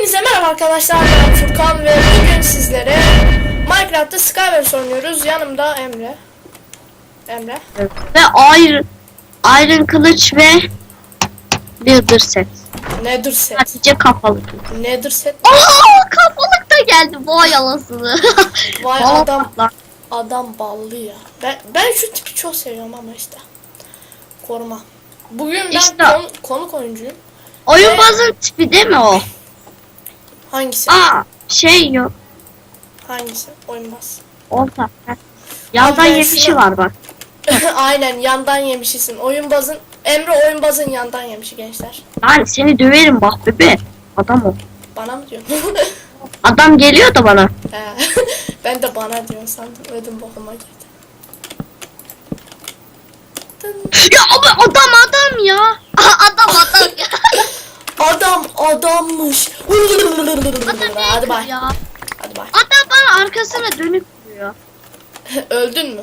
Hepinize merhaba arkadaşlar ben Furkan ve bugün sizlere Minecraft'ta Skywars oynuyoruz. Yanımda Emre. Emre. Ve Iron, Iron kılıç ve Leather set. Nether set. Sadece kapalı. Nether set. Aa kapalık da geldi vay yalasını. Vay adam lan. adam ballı ya. Ben ben şu tipi çok seviyorum ama işte. Koruma. Bugün ben İşte- konu- konuk oyuncuyum. Oyun bazın tipi değil mi o? Hangisi? Aa şey yok. Hangisi? Oyunbaz. Orta. Heh. Yandan ben yemişi var bak. Aynen yandan yemişisin. Oyunbazın Emre oyunbazın yandan yemişi gençler. Lan seni döverim bak bebe. Adam o. Bana mı diyorsun? Adam geliyor da bana. He. ben de bana diyorsun sandım. Ödüm bokuma girdi. Dın. Ya abi adam adam ya. adam adam ya. Adam Hadi bay. Ya. Hadi bay. Adam bana arkasına dönüp vuruyor. Öldün mü?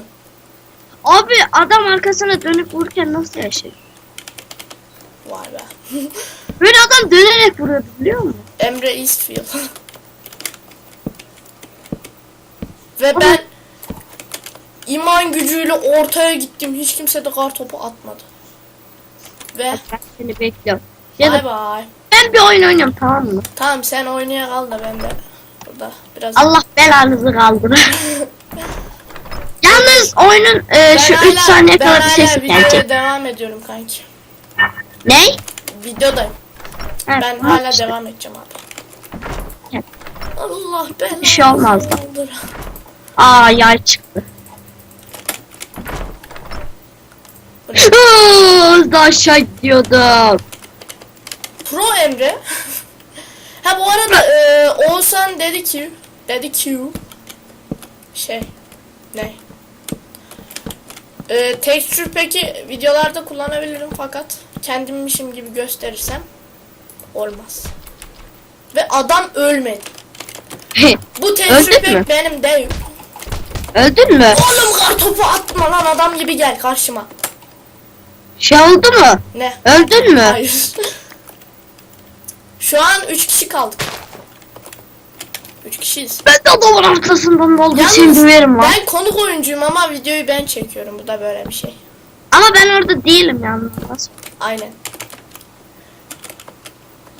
Abi adam arkasına dönüp vururken nasıl yaşıyor? Vay be. Böyle adam dönerek vuruyor biliyor musun? Emre Eastfield. Ve ben iman gücüyle ortaya gittim. Hiç kimse de kar topu atmadı. Ve Ben seni bekliyorum. Bay bay. Ben bir oyun oynuyorum tamam mı? Tamam sen oynaya kal da ben de burada biraz Allah belanızı kaldırır. Yalnız oyunun e, şu 3 saniye kadar bir hala sesi videoya gelecek. devam ediyorum kanki. Ne? Videodayım. Ha, Ben hala işte. devam edeceğim abi. Allah belanı. Bir şey olmaz da. Aa yay çıktı. Bu ne? Hız da aşağı gidiyordum. Emre. ha bu arada e, Oğuzhan dedi ki dedi ki şey ne? E, texture peki videolarda kullanabilirim fakat kendimmişim gibi gösterirsem olmaz. Ve adam ölmedi. Bu pack mü? benim değil. Öldün mü? Oğlum kartopu atma lan adam gibi gel karşıma. Şey oldu mu? Ne? Öldün mü? Hayır. Şu an 3 kişi kaldık. 3 kişiyiz. Ben de adamın arkasından oldu Yalnız seni döverim lan. ben konuk oyuncuyum ama videoyu ben çekiyorum. Bu da böyle bir şey. Ama ben orada değilim yalnız. Aynen.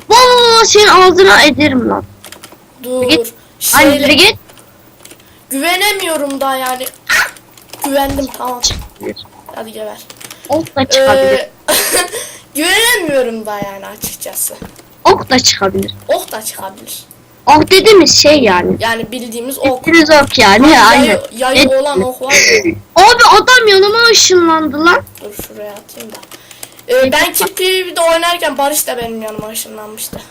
Vaa senin ağzına ederim lan. Dur. Git. Şeyle, Aynı git. güvenemiyorum daha yani. Ah! Güvendim tamam. Hadi geber. Ok da çıkabilir. Ee, güvenemiyorum da yani açıkçası. Ok da çıkabilir. Ok da çıkabilir. Ok dediğimiz şey yani. Yani bildiğimiz ok. Bildiğiniz ok yani. Yayı, Aynen. yayı Evet. olan ok var ya. Abi adam yanıma ışınlandı lan. Dur şuraya atayım da. Ee, ben Kip TV'de oynarken Barış da benim yanıma ışınlanmıştı.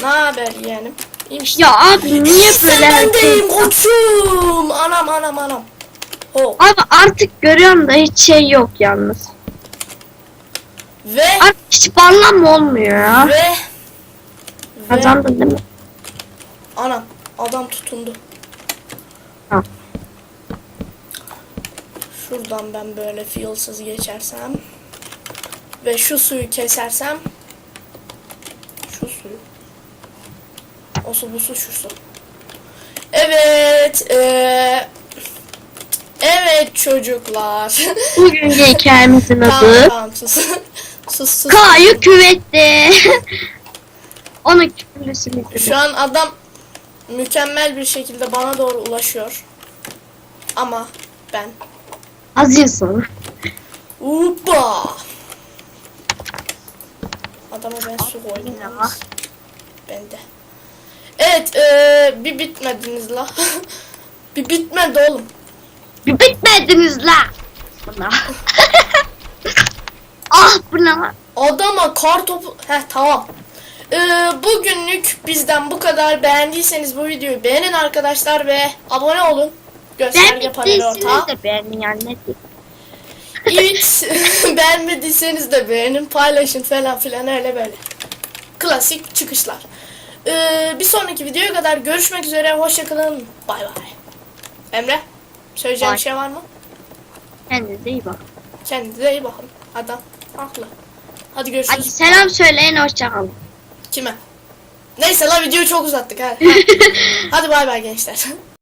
Ne haber yeğenim? İyi misin? Ya abi niye böyle herkes- koçum. Anam anam anam. Ho. Abi artık görüyorum da hiç şey yok yalnız. Ve Artık hiç banlanma olmuyor ya. ve ve Kazandın değil mi? anam adam tutundu. Ha. Şuradan ben böyle fiilsız geçersem ve şu suyu kesersem şu suyu o su bu su şu su. Evet eee Evet çocuklar. Bugünkü hikayemizin tamam adı tamam sus. sus sus. Kayu küvette. Onun küfürlüsünü Şu an adam mükemmel bir şekilde bana doğru ulaşıyor. Ama ben Hazırsın. Upa! Adama ben su koydum. Ben de. Evet, eee, bir bitmediniz la. bir bitmedi oğlum. Bir bitmediniz la. Ah bu ne lan? Adama kar topu... Heh tamam. Eee, bugünlük bizden bu kadar. Beğendiyseniz bu videoyu beğenin arkadaşlar ve abone olun. Gösterge paneli ortağı. de beğenin yani. Evet. Beğenmediyseniz de beğenin, paylaşın falan filan öyle böyle. Klasik çıkışlar. Ee, bir sonraki videoya kadar görüşmek üzere. Hoşçakalın. Bay bay. Emre, söyleyeceğim Bay. bir şey var mı? Kendinize iyi bakın. Kendinize iyi bakın. Adam haklı. Hadi görüşürüz. Hadi selam söyleyin hoşçakalın. Kime? Neyse la videoyu çok uzattık ha. Hadi bay bay gençler.